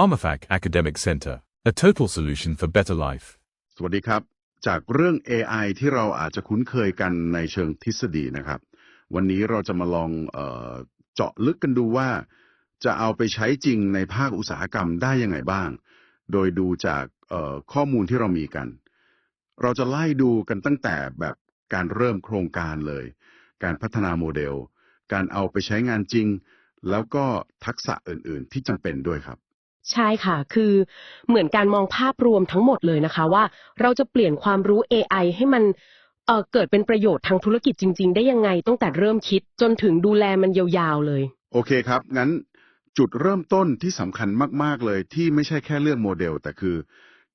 PharmaFac Academic Center, a total solution for better life. สวัสดีครับ จากเรื่อง AI ที่เราอาจจะคุ้นเคยกันในเชิงทฤษฎีนะครับ วันนี้เราจะมาลองเออเจาะลึกกันดูว่า จะเอาไปใช้จริงในภาคอุตสาหกรรมได้ยังไงบ้าง โดยดูจากข้อมูลที่เรามีกัน เราจะไล่ดูกันตั้งแต่แบบการเริ่มโครงการเลย การพัฒนาโมเดล การเอาไปใช้งานจริง แล้วก็ทักษะอื่น ๆ ที่จำเป็นด้วยครับ ใช่ค่ะ คือเหมือนการมองภาพรวมทั้งหมดเลยนะคะ ว่าเราจะเปลี่ยนความรู้ AI ให้มันเอ่อเกิดเป็นประโยชน์ทางธุรกิจจริง ๆ ได้ยังไงตั้งแต่เริ่มคิดจนถึงดูแลมันยาวๆเลย โอเคครับ งั้นจุดเริ่มต้นที่สำคัญมาก ๆ เลยที่ไม่ใช่แค่เรื่องโมเดล แต่คือ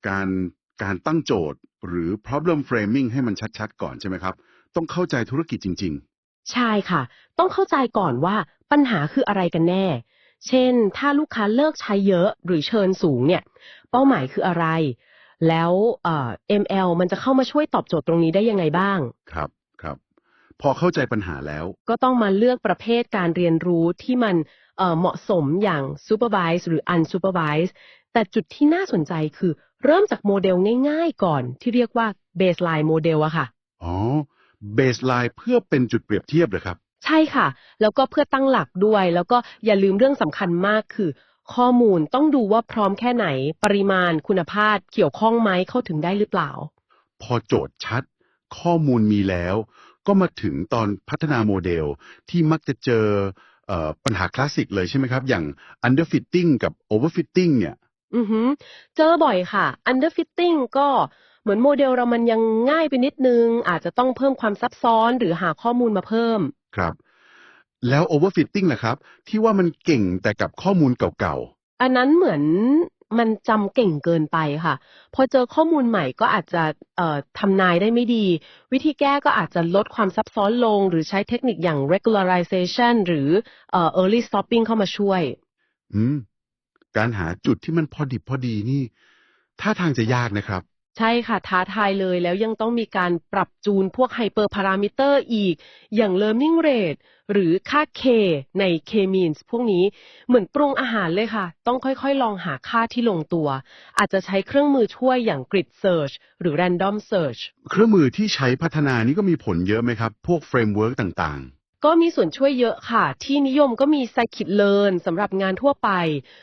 การการตั้งโจทย์หรือ problem framing ให้มันชัดๆ ก่อนใช่ไหมครับ ต้องเข้าใจธุรกิจจริงใช่ค่ะ ต้องเข้าใจก่อนว่าปัญหาคืออะไรกันแน่ เช่น ถ้าลูกค้าเลิกใช้เยอะหรือเชิญสูงเนี่ย เป้าหมายคืออะไร แล้วเอ่อ ML มันจะเข้ามาช่วยตอบโจทย์ตรงนี้ได้ยังไงบ้างๆครับครับ พอเข้าใจปัญหาแล้ว ก็ต้องมาเลือกประเภทการเรียนรู้ที่มันเอ่อเหมาะสมอย่าง supervise หรือ unsupervised แต่จุดที่น่าสนใจคือ เริ่มจากโมเดลง่ายๆก่อนที่เรียกว่า baseline model อะค่ะ อ๋อ baseline เพื่อเป็นจุดเปรียบเทียบเลยครับ ใช่ค่ะ แล้วก็เพื่อตั้งหลักด้วย แล้วก็อย่าลืมเรื่องสำคัญมากคือ ข้อมูลต้องดูว่าพร้อมแค่ไหน ปริมาณคุณภาพเกี่ยวข้องไหมเข้าถึงได้หรือเปล่า พอโจทย์ชัด ข้อมูลมีแล้ว ก็มาถึงตอนพัฒนาโมเดลที่มักจะเจอเอ่อปัญหาคลาสสิกเลยใช่ไหมครับ อย่าง underfitting กับ overfitting เนี่ย อือหือ เจอบ่อยค่ะ underfitting ก็เหมือนโมเดลเรามันยังง่ายไปนิดนึง อาจจะต้องเพิ่มความซับซ้อนหรือหาข้อมูลมาเพิ่ม ครับ แล้ว overfitting ล่ะครับ ที่ว่ามันเก่งแต่กับข้อมูลเก่าอันนั้นเหมือนมันจำเก่งเกินไปค่ะ พอเจอข้อมูลใหม่ก็อาจจะเอ่อทำนายได้ไม่ดี วิธีแก้ก็อาจจะลดความซับซ้อนลง หรือใช้เทคนิคอย่าง regularization หรือเอ่อ early stopping เข้ามาช่วยๆอืม การหาจุดที่มันพอดิบพอดีนี่ท่าทางจะยากนะครับ ใช่ค่ะ ท้าทายเลยแล้วยังต้องมีการปรับจูนพวกไฮเปอร์พารามิเตอร์อีก อย่าง learning rate หรือค่า K ใน K means พวกนี้เหมือนปรุงอาหารเลยค่ะ ต้องค่อยๆ ลองหาค่าที่ลงตัว อาจจะใช้เครื่องมือช่วยอย่าง grid search หรือ random search เครื่องมือที่ใช้พัฒนานี่ก็มีผลเยอะไหมครับ พวกเฟรมเวิร์กต่างก็มีส่วนช่วยเยอะค่ะ ที่นิยมก็มี scikit-learn สำหรับงานทั่วไป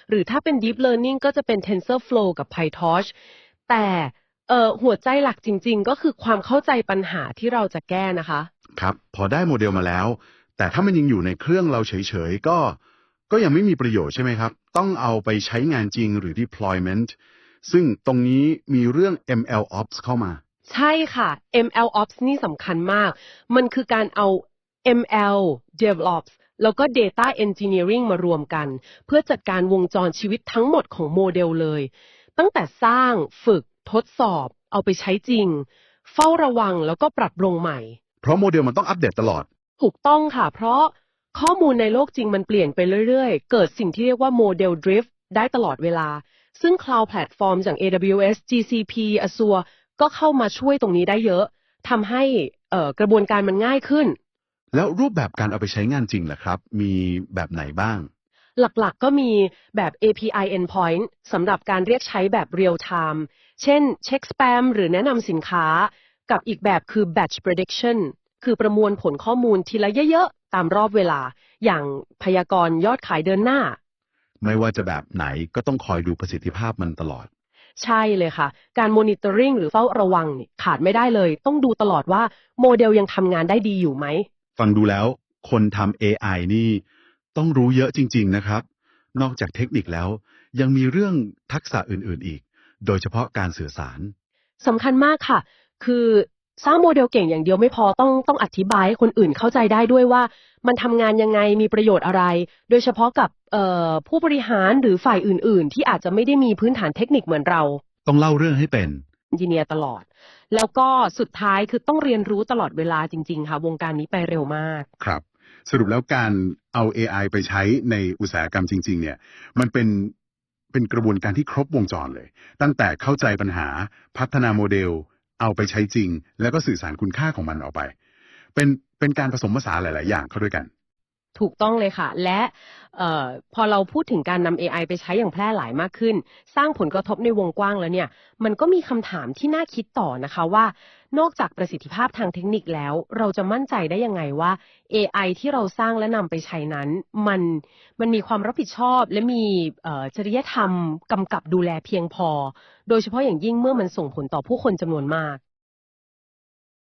หรือถ้าเป็น deep learning ก็จะเป็น TensorFlow กับ PyTorch แต่ เอ่อหัวใจหลักจริง ๆ ก็คือความเข้าใจปัญหาที่เราจะแก้นะคะๆครับ พอได้โมเดลมาแล้ว แต่ถ้ามันยังอยู่ในเครื่องเราเฉยๆ ก็ ก็ยังไม่มีประโยชน์ใช่ไหมครับ ต้องเอาไปใช้งานจริงหรือ deployment ซึ่งตรงนี้มีเรื่อง ML Ops เข้ามา ใช่ค่ะ ML Ops นี่สำคัญมาก มันคือการเอา ML DevOps แล้วก็ Data Engineering มารวมกัน เพื่อจัดการวงจรชีวิตทั้งหมดของโมเดลเลย ตั้งแต่สร้างฝึก ทดสอบ เอาไปใช้จริง เฝ้าระวังแล้วก็ปรับปรุงใหม่ เพราะโมเดลมันต้องอัปเดตตลอด ถูกต้องค่ะ เพราะข้อมูลในโลกจริงมันเปลี่ยนไปเรื่อยๆ เกิดสิ่งที่เรียกว่าโมเดล drift ได้ตลอดเวลา ซึ่ง cloud platform อย่าง AWS GCP Azure ก็เข้ามาช่วยตรงนี้ได้เยอะทำให้เอ่อกระบวนการมันง่ายขึ้น แล้วรูปแบบการเอาไปใช้งานจริงล่ะครับ มีแบบไหนบ้าง หลักๆก็มีแบบ API endpoint สำหรับการเรียกใช้แบบ real time เช่น เช็ค spam หรือแนะนำสินค้า กับอีกแบบคือ batch prediction คือประมวลผลข้อมูลทีละเยอะๆ ตามรอบเวลา อย่างพยากรณ์ยอดขายเดินหน้า ไม่ว่าจะแบบไหนก็ต้องคอยดูประสิทธิภาพมันตลอด ใช่เลยค่ะ การ monitoring หรือเฝ้าระวังเนี่ยขาดไม่ได้เลย ต้องดูตลอดว่าโมเดลยังทำงานได้ดีอยู่ไหม ฟังดูแล้ว คนทำ AI นี่ ต้องรู้เยอะจริง ๆ นะครับ นอกจากเทคนิคแล้ว ยังมีเรื่องทักษะอื่นๆอีก โดยเฉพาะการสื่อสาร สำคัญมากค่ะ คือสร้างโมเดลเก่งอย่างเดียวไม่พอต้องต้องอธิบายให้คนอื่นเข้าใจได้ด้วยว่า มันทำงานยังไงมีประโยชน์อะไร โดยเฉพาะกับเอ่อผู้บริหารหรือฝ่ายอื่น ๆ ที่อาจจะไม่ได้มีพื้นฐานเทคนิคเหมือนเรา ต้องเล่าเรื่องให้เป็นอินจิเนียร์ตลอด แล้วก็สุดท้ายคือต้องเรียนรู้ตลอดเวลาจริง ๆ ค่ะ วงการนี้ไปเร็วมากครับ สรุปแล้วการเอา AI ไปใช้ในอุตสาหกรรมจริง ๆ เนี่ย มันเป็น เป็นกระบวนการที่ครบวงจรเลย ตั้งแต่เข้าใจปัญหา พัฒนาโมเดล เอาไปใช้จริง แล้วก็สื่อสารคุณค่าของมันออกไป เป็นเป็นการผสมผสานหลาย ๆ อย่างเข้าด้วยกัน ถูกต้องเลยค่ะ และออพอเราพูดถึงการนำ AI ไปใช้อย่างแพร่หลายมากขึ้น สร้างผลกระทบในวงกว้างแล้วเนี่ย มันก็มีคำถามที่น่าคิดต่อนะคะว่า นอกจากประสิทธิภาพทางเทคนิคแล้ว เราจะมั่นใจได้ยังไงว่า AI ที่เราสร้างและนำไปใช้นั้น มันมันมีความรับผิดชอบ และมีจริยธรรมกำกับดูแลเพียงพอ โดยเฉพาะอย่างยิ่งเมื่อมันส่งผลต่อผู้คนจำนวนมาก